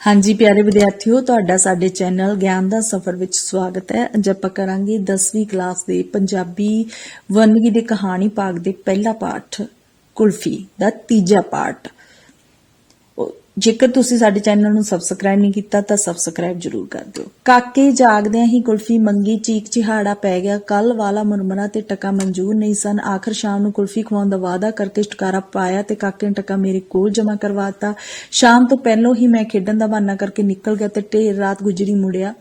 ਹਾਂਜੀ, ਪਿਆਰੇ ਵਿਦਿਆਰਥੀਓ, ਤੁਹਾਡਾ ਸਾਡੇ ਚੈਨਲ ਗਿਆਨ ਦਾ ਸਫ਼ਰ ਵਿੱਚ ਸਵਾਗਤ ਹੈ। ਅੱਜ ਆਪਾਂ ਕਰਾਂਗੇ 10ਵੀਂ ਕਲਾਸ ਦੇ ਪੰਜਾਬੀ ਵੰਨਗੀ ਦੇ ਕਹਾਣੀ ਭਾਗ ਦੇ ਪਹਿਲਾ ਪਾਠ, ਕੁਲਫੀ ਦਾ ਤੀਜਾ ਪਾਠ। ਜੇਕਰ ਤੁਸੀਂ ਸਾਡੇ ਚੈਨਲ ਨੂੰ ਸਬਸਕ੍ਰਾਈਬ ਨਹੀਂ ਕੀਤਾ, ਤਾਂ ਸਬਸਕ੍ਰਾਈਬ ਜਰੂਰ ਕਰ ਦਿਓ। ਕਾਕੇ ਜਾਗਦਿਆਂ ਹੀ ਕੁਲਫੀ ਮੰਗੀ, ਚੀਕ ਚਿਹਾੜਾ ਪੈ ਗਿਆ। ਕੱਲ ਵਾਲਾ ਮੁਰਮਰਾ ਤੇ ਟਕਾ ਮਨਜ਼ੂਰ ਨਹੀਂ ਸਨ। ਆਖਰ ਸ਼ਾਮ ਨੂੰ ਕੁਲਫੀ ਖਵਾਉਣ ਦਾ ਵਾਅਦਾ ਕਰਕੇ ਛੁਟਕਾਰਾ ਪਾਇਆ ਤੇ ਕਾਕੇ ਨੇ ਟਕਾ ਮੇਰੇ ਕੋਲ ਜਮ੍ਹਾਂ ਕਰਵਾਤਾ ਸ਼ਾਮ ਤੋਂ ਪਹਿਲਾਂ ਹੀ ਮੈਂ ਖੇਡਣ ਦਾ ਬਹਾਨਾ ਕਰਕੇ ਨਿਕਲ ਗਿਆ ਤੇ ਢੇਰ ਰਾਤ ਗੁਜਰੀ ਮੁੜਿਆ।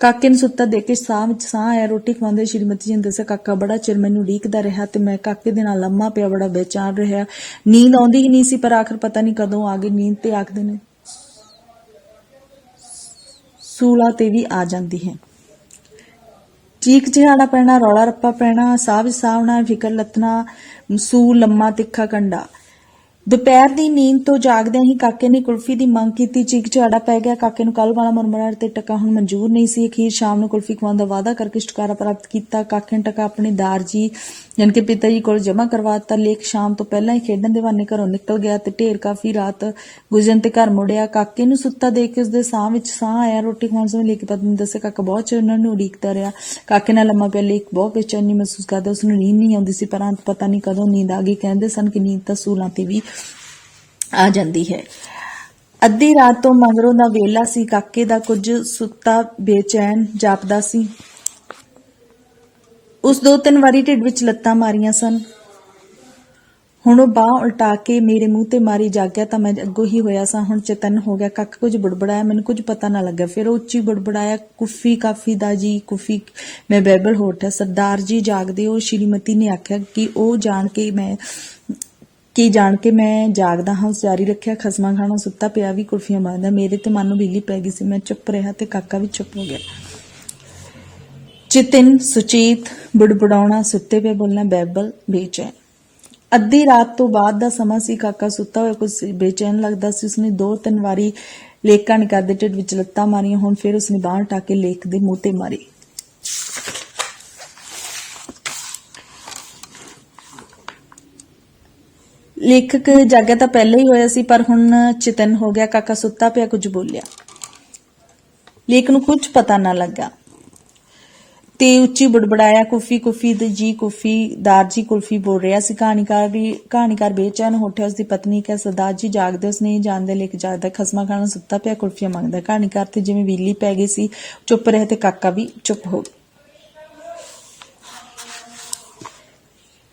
ਕਾਕੇ ਨੂੰ ਸੁੱਤਾ ਦੇਖ ਕੇ ਸਾਹ ਵਿੱਚ ਸਾਹ ਆਇਆ, ਰੋਟੀ ਖਵਾਉਂਦੇ ਸ਼੍ਰੀਮਤੀ ਜੀ ਨੇ ਦੱਸਿਆ, ਕਾਕਾ, ਬੜਾ ਚਿਰ ਮੈਨੂੰ ਉਡੀਕਦਾ ਰਿਹਾ ਤੇ ਮੈਂ ਕਾਕੇ ਦੇ ਨਾਲ ਲੰਮਾ ਪਿਆ, ਬੜਾ ਬੇਚੈਨ ਰਿਹਾ। ਨੀਂਦ ਆਉਂਦੀ ਹੀ ਨਹੀਂ ਸੀ, ਪਰ ਆਖਰ ਪਤਾ ਨਹੀਂ ਕਦੋਂ ਆ ਗਈ ਨੀਂਦ ਤੇ ਆਖਦੇ ਨੇ, ਸੂਲਾ ਤੇ ਵੀ ਆ ਜਾਂਦੀ ਹੈ। ਚੀਕ ਚਿਹਾੜਾ ਪੈਣਾ, ਰੌਲਾ ਰੱਪਾ ਪੈਣਾ, ਸਾਹ ਵਿੱਚ ਸਾਹ ਆਉਣਾ, ਫਿਕਰ ਲੱਤਣਾ ਸੂ ਲੰਮਾ ਤਿੱਖਾ ਕੰਡਾ। ਦੁਪਹਿਰ ਦੀ ਨੀਂਦ ਤੋਂ ਜਾਗਦਿਆਂ ਹੀ ਕਾਕੇ ਨੇ ਕੁਲਫੀ ਦੀ ਮੰਗ ਕੀਤੀ। ਚੀਕ ਚਿਹਾੜਾ ਪੈ ਗਿਆ। ਕਾਕੇ ਨੂੰ ਕੱਲ ਵਾਲਾ ਮੁਰਮਰਾ ਤੇ ਟਕਾ ਹੁਣ ਮਨਜ਼ੂਰ ਨਹੀਂ ਸੀ। ਅਖੀਰ ਸ਼ਾਮ ਨੂੰ ਕੁਲਫੀ ਖਵਾਉਣ ਦਾ ਵਾਅਦਾ ਕਰਕੇ ਛੁਟਕਾਰਾ ਪ੍ਰਾਪਤ ਕੀਤਾ। ਕਾਕੇ ਨੇ ਟਕਾ ਆਪਣੇ ਦਾਰ ਜੀ ਕਿ ਪਿਤਾ ਜੀ ਕੋਲ ਜਮ੍ਹਾਂ ਕਰਵਾਤਾ ਲੇਖ ਸ਼ਾਮ ਤੋਂ ਪਹਿਲਾਂ ਹੀ ਖੇਡਣ ਦੇ ਬਹਾਨੇ ਘਰੋਂ ਨਿਕਲ ਗਿਆ ਤੇ ਢੇਰ ਕਾਫੀ ਰਾਤ ਗੁਜ਼ਰਨ ਤੇ ਘਰ ਮੁੜਿਆ। ਕਾਕੇ ਨੂੰ ਸੁੱਤਾ ਦੇਖ ਕੇ ਉਸਦੇ ਸਾਹ ਵਿੱਚ ਸਾਹ ਆਇਆ, ਰੋਟੀ ਖਾਣ ਸਮੇਂ ਲੇਖ ਪਤਨੀ ਨੇ ਕਾਕਾ, ਬਹੁਤ ਚਿਰ ਉਹਨਾਂ ਨੂੰ ਉਡੀਕਦਾ ਰਿਹਾ। ਕਾਕੇ ਨਾਲ ਲੰਮਾ ਪਿਆ ਲੇਖ ਬਹੁਤ ਬੇਚੈਨੀ ਮਹਿਸੂਸ ਕਰਦਾ ਉਸ ਨੂੰ ਨੀਂਦ ਨਹੀਂ ਆਉਂਦੀ ਸੀ, ਪਰ ਅੰਤ ਪਤਾ ਨਹੀਂ ਕਦੋਂ ਨੀਂਦ ਆ ਗਈ। ਕਹਿੰਦੇ ਸਨ ਕਿ ਨੀਂਦ ਤਾਂ ਸੂਲਾਂ ਤੇ ਵੀ ਆ ਜਾਂਦੀ ਹੈ। ਅੱਧੀ ਰਾਤ ਤੋਂ ਮਗਰੋਂ ਦਾ ਵੇਲਾ ਸੀ, ਕਾਕੇ ਦਾ ਕੁਝ ਸੁੱਤਾ ਬੇਚੈਨ ਜਾਪਦਾ ਸੀ। ਉਸ ਦੋ ਤਿੰਨ ਵਾਰੀ ਢਿੱਡ ਵਿੱਚ ਲੱਤਾਂ ਮਾਰੀਆਂ ਸਨ। ਹੁਣ ਉਹ ਬਾਹ ਉਲਟਾ ਕੇ ਮੇਰੇ ਮੂੰਹ ਤੇ ਮਾਰੀ ਜਾਗਿਆ ਤਾਂ ਮੈਂ ਅੱਗੋਂ ਹੀ ਹੋਇਆ ਸਾਂ। ਹੁਣ ਚੇਤਨ ਹੋ ਗਿਆ ਕੱਕ ਕੁਝ ਬੁੜਬੜਾਇਆ, ਮੈਨੂੰ ਕੁਝ ਪਤਾ ਨਾ ਲੱਗਾ ਫਿਰ ਉਹ ਉੱਚੀ ਬੁੜਬੜਾਇਆ, ਕੁਫੀ ਕਾਫੀ ਦਾ ਜੀ, ਕੁਫੀ ਮੈਂ ਬੈਬਲ ਹੋ ਉੱਠਿਆ। ਸਰਦਾਰ ਜੀ, ਜਾਗਦੇ ਹੋ। ਸ਼੍ਰੀਮਤੀ ਨੇ ਆਖਿਆ ਕਿ ਉਹ ਜਾਣ ਕੇ ਮੈਂ, ਕੀ ਜਾਣ ਕੇ ਮੈਂ ਜਾਗਦਾ ਹਾਂ। ਉਸ ਜਾਰੀ ਰੱਖਿਆ, ਖਸਮਾ ਖਾਣਾ ਸੁੱਤਾ ਪਿਆ, ਵੀ ਕੁਲਫੀਆਂ ਮਾਰਦਾ। ਮੇਰੇ ਤੇ ਮਨ ਨੂੰ ਬਿਜਲੀ ਪੈ ਗਈ ਸੀ। ਮੈਂ ਚੁੱਪ ਰਿਹਾ ਤੇ ਕਾਕਾ ਵੀ ਚੁੱਪ ਹੋ ਗਿਆ। ਚਿਤਿਨ, ਸੁਚੇਤ, ਬੁੜਬੁੜਾਉਣਾ, ਸੁੱਤੇ ਪਏ ਬੋਲਣਾ, ਬੈਬਲ, ਬੇਚੈਨ। ਅੱਧੀ ਰਾਤ ਤੋਂ ਬਾਅਦ ਦਾ ਸਮਾਂ ਸੀ, ਕਾਕਾ ਸੁੱਤਾ ਹੋਇਆ ਕੁਝ ਬੇਚੈਨ ਲੱਗਦਾ ਸੀ। ਉਸਨੇ ਦੋ ਤਿੰਨ ਵਾਰੀ ਲੇਕਾਂ ਨਿਕਲ ਦੇ ਢਿੱਡ ਵਿੱਚ ਲੱਤਾਂ ਮਾਰੀਆਂ ਹੁਣ, ਫਿਰ ਉਸਨੇ ਬਾਹਰ ਟਾ ਲੇਕ ਦੇ ਮੂੰਹ ਤੇ ਮਾਰੀ। ਲੇਖਕ ਜਾਗਿਆ ਤਾਂ ਪਹਿਲਾਂ ਹੀ ਹੋਇਆ ਸੀ, ਪਰ ਹੁਣ ਚਿਤਨ ਹੋ ਗਿਆ, ਕਾਕਾ ਸੁੱਤਾ ਪਿਆ, ਕੁਝ ਬੋਲਿਆ। ਲੇਖ ਨੂੰ ਕੁਝ ਪਤਾ ਨਾ ਲੱਗਾ। ਤੇ ਉੱਚੀ ਬੜਬੜਾਇਆ, ਕੁਫੀ ਕੁਫੀ ਦੇ ਜੀ ਕੁਫੀ ਦਾਰਜੀ ਕੁਲਫੀ ਬੋਲ ਰਿਹਾ ਸੀ। ਕਹਾਣੀਕਾਰ ਵੀ, ਕਹਾਣੀਕਾਰ ਬੇਚੈਨ ਹੋ ਉੱਠਿਆ, ਉਸਦੀ ਪਤਨੀ ਕਹ, ਸਰਦਾਰ ਜੀ, ਜਾਗਦੇ ਉਸ ਨਹੀਂ ਜਾਣਦੇ ਲੇਖ ਜਾਗਦਾ ਖਸਮਾ ਖਾਣਾ ਸੁੱਤਾ ਪਿਆ, ਕੁਲਫੀਆਂ ਮੰਗਦਾ ਕਹਾਣੀਕਾਰ ਤੇ ਜਿਵੇਂ ਬਿਜਲੀ ਪੈ ਗਈ ਸੀ, ਚੁੱਪ ਰਹੇ ਤੇ ਕਾਕਾ ਵੀ ਚੁੱਪ ਹੋ ਗਿਆ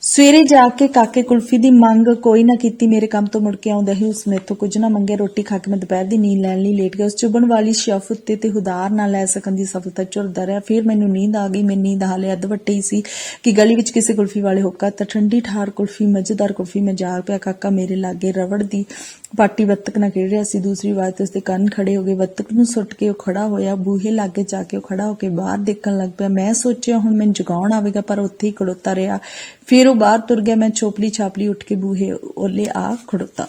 ਸਵੇਰੇ ਜਾ ਕੇ ਕਾਕੇ ਕੁਲਫੀ ਦੀ ਮੰਗ ਕੋਈ ਨਾ ਕੀਤੀ, ਮੇਰੇ ਕੰਮ ਤੋਂ ਮੁੜ ਕੇ ਆਉਂਦਾ ਹੀ ਉਸ ਮੇਥੋਂ ਕੁਝ ਨਾ ਮੰਗੇ ਰੋਟੀ ਖਾ ਕੇ ਮੈਂ ਦੁਪਹਿਰ ਦੀ ਨੀਂਦ ਲੈਣ ਲਈ ਲੇਟ ਗਿਆ ਉਸ ਚੁਬਣ ਵਾਲੀ ਸ਼ਫ ਉੱਤੇ ਤੇ ਹੁਦਾਰ ਨਾ ਲੈ ਸਕਣ ਦੀ ਸਫਲਤਾ ਝੁਰਦਾ ਰਿਹਾ, ਫਿਰ ਮੈਨੂੰ ਨੀਂਦ ਆ ਗਈ ਮੈਂ ਨੀਂਦ ਹਾਲੇ ਅੱਧ ਵੱਟੀ ਸੀ ਕਿ ਗਲੀ ਵਿੱਚ ਕਿਸੇ ਕੁਲਫੀ ਵਾਲੇ ਹੋਕਾ ਤਾਂ ਠੰਡੀ ਠਾਰ ਕੁਲਫੀ, ਮਜ਼ੇਦਾਰ ਕੁਲਫੀ ਮੈਂ ਜਾਗ ਪਿਆ, ਕਾਕਾ ਮੇਰੇ ਲਾਗੇ ਰਵੜ ਦੀ ਪਾਟੀ ਬੱਤਕ ਨਾਲ ਖੇਡ ਰਿਹਾ ਸੀ, ਦੂਸਰੀ ਵਾਰ ਤੇ ਉਸਦੇ ਕੰਨ ਖੜੇ ਹੋ ਗਏ, ਬੱਤਕ ਨੂੰ ਸੁੱਟ ਕੇ ਉਹ ਖੜਾ ਹੋਇਆ, ਬੂਹੇ ਲਾਗੇ ਜਾ ਕੇ ਉਹ ਖੜਾ ਹੋ ਕੇ ਬਾਹਰ ਦੇਖਣ ਲੱਗ ਪਿਆ, ਮੈਂ ਸੋਚਿਆ ਹੁਣ ਮੈਨੂੰ ਜਗਾਉਣ ਆਵੇਗਾ, ਪਰ ਉੱਥੇ ਹੀ ਖੜੋਤਾ ਰਿਹਾ, ਫਿਰ ਉਹ ਬਾਹਰ ਤੁਰ ਗਿਆ, ਮੈਂ ਛੋਪਲੀ ਛਾਪਲੀ ਉੱਠ ਕੇ ਬੂਹੇ ਓਲੇ ਆ ਖੜੋਤਾ।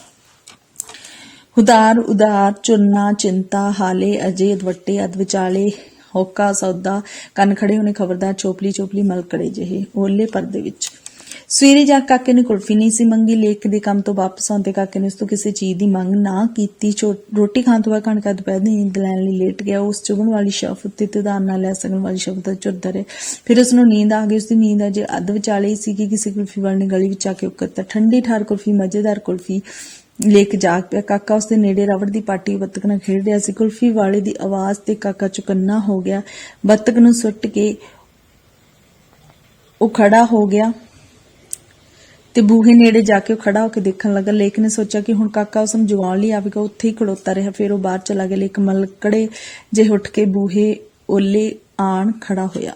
ਉਦਾਰ ਉਦਾਰ, ਚੁੰਨਾ, ਚਿੰਤਾ, ਹਾਲੇ, ਅਜੇ ਵੱਟੇ ਅਦ ਵਿਚਾਲੇ, ਹੋਕਾ, ਸੌਦਾ, ਕੰਨ ਖੜੇ ਹੋਣੇ ਖਬਰਦਾਰ ਚੋਪਲੀ ਚੋਪਲੀ ਮਲਕੜੇ ਜਿਹੇ ਓਲੇ ਪਰਦੇ ਵਿੱਚ। ਸਵੇਰੇ ਜਾ ਕਾਕੇ ਨੇ ਕੁਲਫੀ ਨਹੀਂ ਸੀ ਮੰਗੀ, ਲੇਕ ਦੇ ਕੰਮ ਤੋਂ ਵਾਪਸ ਆਉਂਦੇ ਕਾਕੇ ਨੇ ਉਸ ਤੋਂ ਕਿਸੇ ਚੀਜ਼ ਦੀ ਮੰਗ ਨਾ ਕੀਤੀ ਰੋਟੀ ਖਾਣ ਤੋਂ ਬਾਅਦ ਕਣਕਾ ਦੁਪਹਿਰ ਦੀ ਨੀਂਦ ਲੈਣ ਲਈ ਲੇਟ ਗਿਆ, ਉਸ ਚੁਗਣ ਵਾਲੀ ਸ਼ਫ ਤੇ ਉਧਾਰ ਨਾਲ ਲੈ ਸਕਣ ਵਾਲੀ ਸ਼ਬਦ ਦਾ ਝੁਰਦਾ ਰਹੇ। ਫਿਰ ਉਸ ਨੂੰ ਨੀਂਦ ਆ ਗਈ, ਉਸ ਦੀ ਨੀਂਦ ਅਜੇ ਅੱਧ ਵਿਚਾਲੇ ਹੀ ਸੀ ਕਿ ਕਿਸੇ ਕੁਲਫੀ ਵਾਲੇ ਨੇ ਗਲੀ ਵਿੱਚ ਆ ਕੇ ਉਕਰਤਾ ਠੰਡੀ ਠਾਰ ਕੁਲਫੀ, ਮਜ਼ੇਦਾਰ ਕੁਲਫੀ ਲੇਕ ਜਾਗ ਪਿਆ। ਕਾਕਾ ਉਸ ਦੇ ਨੇੜੇ ਰਬੜ ਦੀ ਪਾਟੀ ਬੱਤਕ ਨਾਲ ਖੇਡ ਰਿਹਾ ਸੀ। ਕੁਲਫੀ ਵਾਲੇ ਦੀ ਆਵਾਜ਼ ਤੇ ਕਾਕਾ ਚੁਕੰਨਾ ਹੋ ਗਿਆ। ਬੱਤਕ ਨੂੰ ਸੁੱਟ ਕੇ ਉਹ ਖੜਾ ਹੋ ਗਿਆ। ਤੇ ਬੂਹੇ ਨੇੜੇ ਜਾ ਕੇ ਉਹ ਖੜਾ ਹੋ ਕੇ ਦੇਖਣ ਲੱਗਾ। ਲੇਕ ਨੇ ਸੋਚਿਆ ਕਿ ਹੁਣ ਕਾਕਾ ਉਸ ਨੂੰ ਜਗਾਉਣ ਲਈ ਆਵੇਗਾ, ਉੱਥੇ ਹੀ ਖੜੋਤਾ ਰਿਹਾ। ਫਿਰ ਉਹ ਬਾਹਰ ਚਲਾ ਗਿਆ। ਲੇਕ ਮਲਕੜੇ ਜੇ ਉੱਠ ਕੇ ਬੂਹੇ ਓਲੇ ਆਣ ਖੜਾ ਹੋਇਆ।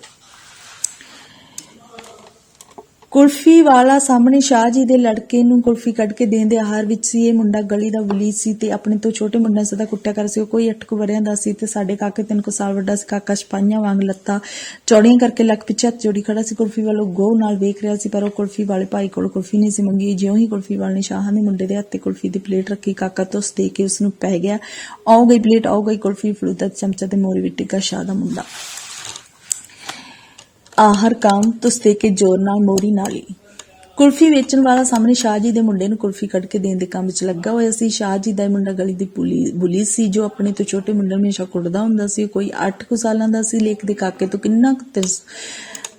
ਕੁਲਫੀ ਵਾਲਾ ਸਾਹਮਣੇ ਸ਼ਾਹ ਜੀ ਦੇ ਲੜਕੇ ਨੂੰ ਕੁਲਫੀ ਕੱਢ ਕੇ ਦੇਣ ਦੇ ਆਹਾਰ ਵਿੱਚ ਸੀ। ਇਹ ਮੁੰਡਾ ਗਲੀ ਦਾ ਵਲੀ ਸੀ ਤੇ ਆਪਣੇ ਤੋਂ ਛੋਟੇ ਮੁੰਡਿਆਂ ਸਦਾ ਕੁੱਟਿਆ ਕਰ ਸੀ। ਉਹ ਕੋਈ 8 ਕੁ ਵਰਿਆਂ ਦਾ ਸੀ ਤੇ ਸਾਡੇ ਕਾਕੇ ਤਿੰਨ ਕੁ ਸਾਲ ਵੱਡਾ ਸੀ। ਕਾਕਾ ਸਿਪਾਹੀਆਂ ਵਾਂਗ ਲੱਤਾਂ ਚੌੜੀਆਂ ਕਰਕੇ ਲੱਕ ਪਿੱਛੇ ਹੱਥ ਜੋੜੀ ਖੜਾ ਸੀ। ਕੁਲਫੀ ਵਾਲੋ ਗੋ ਨਾਲ ਵੇਖ ਰਿਹਾ ਸੀ ਪਰ ਉਹ ਕੁਲਫੀ ਵਾਲੇ ਭਾਈ ਕੋਲ ਕੁਲਫੀ ਨਹੀਂ ਸੀ ਮੰਗੀ। ਜਿਉਂ ਹੀ ਕੁਲਫੀ ਵਾਲੇ ਨੇ ਸ਼ਾਹਾਂ ਦੇ ਮੁੰਡੇ ਦੇ ਹੱਥੇ ਕੁਲਫੀ ਦੀ ਪਲੇਟ ਰੱਖੀ, ਕਾਕਾ ਤੋਂ ਦੇ ਕੇ ਉਸ ਨੂੰ ਪੈ ਗਿਆ। ਆਉ ਗਈ ਪਲੇਟ, ਆਉ ਗਈ ਕੁਲਫੀ, ਫਲੂਦਾ ਚਮਚਾ ਤੇ ਮੋਰੀ ਵਿੱਚ ਟਿੱਕਾ ਸ਼ਾਹ ਦਾ ਮੁੰਡਾ। ਆਹਰ ਕੰਮ ਤੁਸਤੇ ਕੇ ਜੋਰ ਨਾਲ ਮੋਰੀ ਨਾਲੀ। ਕੁਲਫੀ ਵੇਚਣ ਵਾਲਾ ਸਾਹਮਣੇ ਸ਼ਾਹ ਜੀ ਦੇ ਮੁੰਡੇ ਨੂੰ ਕੁਲਫੀ ਕੱਢ ਕੇ ਦੇਣ ਦੇ ਕੰਮ 'ਚ ਲੱਗਾ ਹੋਇਆ ਸੀ। ਸ਼ਾਹ ਜੀ ਦਾ ਇਹ ਮੁੰਡਾ ਗਲੀ ਦੀ ਬੁਲੀ ਸੀ, ਜੋ ਆਪਣੇ ਤੋਂ ਛੋਟੇ ਮੁੰਡੇ ਨੂੰ ਹਮੇਸ਼ਾ ਕੁੱਟਦਾ ਹੁੰਦਾ ਸੀ। ਕੋਈ 8 ਕੁ ਸਾਲਾਂ ਦਾ ਸੀ। ਲੇਖ ਦੇ ਕਾਕੇ ਤੋਂ ਕਿੰਨਾ ਕੁ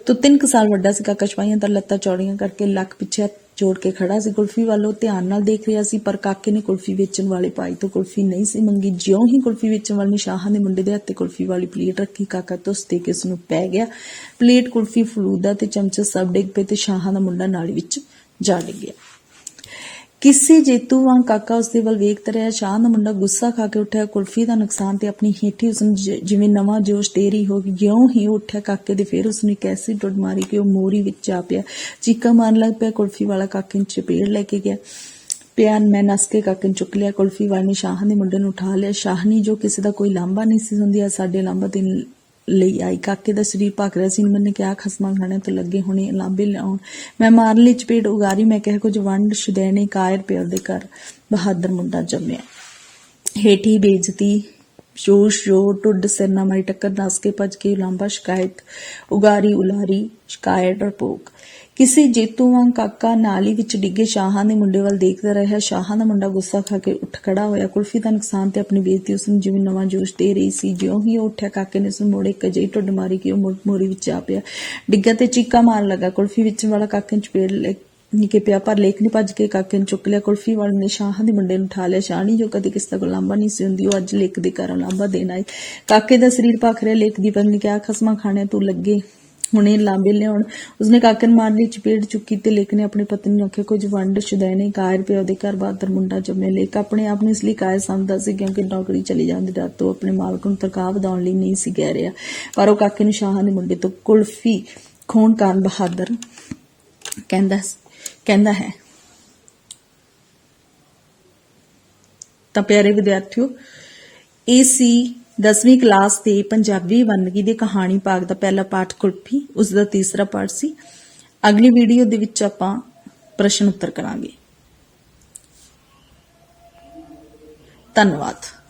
ਤੋਂ 3 ਕੁ ਸਾਲ ਵੱਡਾ ਸੀ। ਕਾਕਾ ਛਪਾਈਆਂ ਤਾਂ ਲੱਤਾਂ ਚੌੜੀਆਂ ਕਰਕੇ ਲੱਕ ਪਿੱਛੇ ਜੋੜ ਕੇ ਖੜਾ ਸੀ, ਕੁਲਫੀ ਵੱਲ ਉਹ ਧਿਆਨ ਨਾਲ ਦੇਖ ਰਿਹਾ ਸੀ, ਪਰ ਕਾਕੇ ਨੇ ਕੁਲਫੀ ਵੇਚਣ ਵਾਲੇ ਭਾਈ ਤੋਂ ਕੁਲਫੀ ਨਹੀਂ ਸੀ ਮੰਗੀ। ਜਿਉਂ ਹੀ ਕੁਲਫੀ ਵੇਚਣ ਵਾਲੇ ਨੇ ਸ਼ਾਹਾਂ ਦੇ ਮੁੰਡੇ ਦੇ ਹੱਥੇ ਕੁਲਫੀ ਵਾਲੀ ਪਲੇਟ ਰੱਖੀ, ਕਾਕਾ ਤੁਸ ਦੇ ਕੇ ਉਸ ਨੂੰ ਪੈ ਗਿਆ। ਪਲੇਟ ਕੁਲਫੀ ਫਲੂਦਾ ਤੇ ਚਮਚੇ ਸਭ ਡਿੱਗ ਪਏ ਤੇ ਸ਼ਾਹਾਂ ਦਾ ਮੁੰਡਾ ਨਾਲੀ ਵਿੱਚ ਜਾ ਡਿੱਗਿਆ ਕਿਸੇ ਜੇਤੂ ਵਾਂਗ ਕਾਕਾ ਉਸਦੇ ਵੱਲ ਵੇਖਦਾ ਰਿਹਾ, ਸ਼ਾਹ ਦਾ ਮੁੰਡਾ ਗੁੱਸਾ ਖਾ ਕੇ ਉੱਠਿਆ, ਕੁਲਫੀ ਦਾ ਨੁਕਸਾਨ ਤੇ ਆਪਣੀ ਹੀਠੀ ਉਸਨੂੰ ਜ- ਜਿਵੇਂ ਨਵਾਂ ਜੋਸ਼ ਤੇਰੀ ਹੋ ਗਈ ਜਿਉਂ ਹੀ ਉੱਠਿਆ ਕਾਕੇ ਦੇ ਫੇਰ ਉਸਨੇ ਕੈਸੀ ਡੁੱਡ ਮਾਰੀ ਕਿ ਉਹ ਮੋਰੀ ਵਿੱਚ ਆ ਪਿਆ। ਚੀਕਾ ਮਾਰਨ ਲੱਗ ਪਿਆ, ਕੁਲਫੀ ਵਾਲਾ ਕਾਕੇ ਨੂੰ ਚਪੇੜ ਲੈ ਕੇ ਗਿਆ। ਪਿਆਨ ਮੈਂ ਨਸ ਕੇ ਕਾਕੇ ਨੂੰ ਚੁੱਕ ਲਿਆ, ਕੁਲਫੀ ਵਾਲੇ ਨੇ ਸ਼ਾਹ ਦੇ ਮੁੰਡੇ ਨੂੰ ਉਠਾ ਲਿਆ। ਸ਼ਾਹਨੀ ਜੋ ਕਿਸੇ ਦਾ ਕੋਈ ਲਾਂਭਾ ਨਹੀਂ ਸੀ ਹੁੰਦੀ ਆ ਸਾਡੇ ਲਾਂਭਾ ਦੇਣ ਲਈ ਆਈ। ਕਾਕੇ ਦਾ ਸਰੀਰ ਭੱਕ ਰਿਹਾ ਸੀ। ਮੈਨੇ ਕਿਹਾ, ਖਸਮਾਂ ਖਾਣੇ ਤੋਂ ਲੱਗੇ ਹੋਣੇ, ਲਾਂਭੇ ਲਿਆਉਣ। ਮੈਂ ਮਾਰ ਲਈ, ਚਪੇੜ ਉਗਾਰੀ। ਮੈਂ ਕਿਹਾ, ਕੁਝ ਵੰਡ ਸ਼ੁਦੈਣੇ ਕਾਇਰ ਪਿਓ ਦੇ ਘਰ ਬਹਾਦਰ ਮੁੰਡਾ ਜੰਮਿਆ। ਹੇਠੀ ਬੇਇੱਜ਼ਤੀ ਜੋਸ਼ ਜੋ ਟੁੱਡ ਸਿਰ ਨਾ ਮਾਰੀ, ਟੱਕਰ ਦੱਸ ਕੇ ਭੱਜ ਕੇ ਲਾਂਬਾ ਸ਼ਿਕਾਇਤ, ਉਗਾਰੀ, ਉਲਾਰੀ, ਸ਼ਿਕਾਇਤ ਰਪੋਕ ਕਿਸੇ ਜੇਤੂ ਵਾਂਗ ਕਾਕਾ ਨਾਲੀ ਵਿੱਚ ਡਿੱਗੇ ਸ਼ਾਹਾਂ ਦੇ ਮੁੰਡੇ ਵੱਲ ਦੇਖਦਾ ਰਿਹਾ। ਸ਼ਾਹਾਂ ਦਾ ਮੁੰਡਾ ਗੁੱਸਾ ਖਾ ਕੇ ਉੱਠ ਖੜਾ ਹੋਇਆ। ਕੁਲਫੀ ਦਾ ਨੁਕਸਾਨ ਤੇ ਆਪਣੀ ਬੇਇੱਜ਼ਤੀ ਉਸ ਨੂੰ ਜਿਵੇਂ ਨਵਾਂ ਜੋਸ਼ ਦੇ ਰਹੀ ਸੀ। ਜਿਉਂ ਹੀ ਉਹ ਉੱਠਿਆ, ਕਾਕੇ ਨੇ ਉਸ ਨੂੰ ਮੋੜੇ ਇੱਕ ਟੁੱਡ ਮਾਰੀ ਕਿ ਉਹ ਮੋਰੀ ਵਿੱਚ ਆ ਪਿਆ। ਡਿੱਗਾ ਤੇ ਚੀਕਾ ਮਾਰਨ ਲੱਗਾ। ਕੁਲਫੀ ਵਿੱਚ ਵਾਲਾ ਕਾਕੇ ਨੂੰ ਚਪੇੜ ਲੈ ਨਿੱਕੇ ਪਿਆ, ਪਰ ਲੇਖ ਨੇ ਭੱਜ ਕੇ ਕਾਕੇ ਨੂੰ ਚੁੱਕ ਲਿਆ। ਕੁਲਫੀ ਵਾਲੇ ਨੇ ਸ਼ਾਹ ਦੇ ਮੁੰਡੇ ਨੂੰ ਉਠਾ ਲਿਆ। ਸ਼ਾਹਣੀ ਜੋ ਕਦੇ ਕਿਸੇ ਦਾ ਕੋਈ ਲਾਂਭਾ ਨਹੀਂ ਸੀ ਹੁੰਦੀ, ਉਹ ਅੱਜ ਲੇਖ ਦੇ ਘਰੋਂ ਲਾਂਭਾ ਦੇਣ ਆਈ। ਕਾਕੇ ਦਾ ਸਰੀਰ ਭਖ ਰਿਹਾ। ਲੇਖ ਦੀ ਪਤਨੀ ਕਿਹਾ, ਖਸਮਾ ਖਾਣੇ ਤੂੰ ਲੱਗੇ। ਹੁਣੇ ਲਾਂਬੇ ਲਿਆਉਣ। ਉਸਨੇ ਕਾਕੇ ਨੂੰ ਲਈ ਚਪੇੜ ਚੁੱਕੀ ਤੇ ਲੇਖ ਨੇ ਆਪਣੀ ਪਤਨੀ ਨੂੰ ਆਖਿਆ, ਕੁਝ ਵੰਡ ਸ਼ੁਦੈਣੇ ਕਾਇਰ ਪਿਆ ਉਹਦੇ ਘਰ ਬਹਾਦਰ ਮੁੰਡਾ ਜੰਮੇ ਲੇਖ ਆਪਣੇ ਆਪ ਨੂੰ ਇਸ ਲਈ ਕਾਇਰ ਸਮਝਦਾ ਸੀ ਕਿਉਂਕਿ ਨੌਕਰੀ ਚਲੀ ਜਾਣ ਦੀ ਤੋਂ ਆਪਣੇ ਮਾਲਕ ਨੂੰ ਤਨਖਾਹ ਵਧਾਉਣ ਲਈ ਨਹੀਂ ਸੀ ਕਹਿ ਰਿਹਾ। ਪਰ ਉਹ ਕਾਕੇ ਨੂੰ ਸ਼ਾਹਾਂ ਦੇ ਮੁੰਡੇ ਤੋਂ ਕੁਲਫੀ ਖੋਣ ਕਾਰਨ ਬਹਾਦਰ ਕਹਿੰਦਾ ਕਹਿੰਦਾ ਹੈ, ਤਾਂ ਪਿਆਰੇ ਵਿਦਿਆਰਥੀਓ, ਇਹ ਸੀ 10ਵੀਂ ਕਲਾਸ ਦੇ ਪੰਜਾਬੀ ਵੰਨਗੀ ਦੇ ਕਹਾਣੀ ਭਾਗ ਦਾ ਪਹਿਲਾ ਪਾਠ ਕੁਲਫੀ, ਉਸ ਦਾ ਤੀਸਰਾ ਪਾਠ ਸੀ। ਅਗਲੀ ਵੀਡੀਓ ਦੇ ਵਿੱਚ ਆਪਾਂ ਪ੍ਰਸ਼ਨ ਉੱਤਰ ਕਰਾਂਗੇ। ਧੰਨਵਾਦ।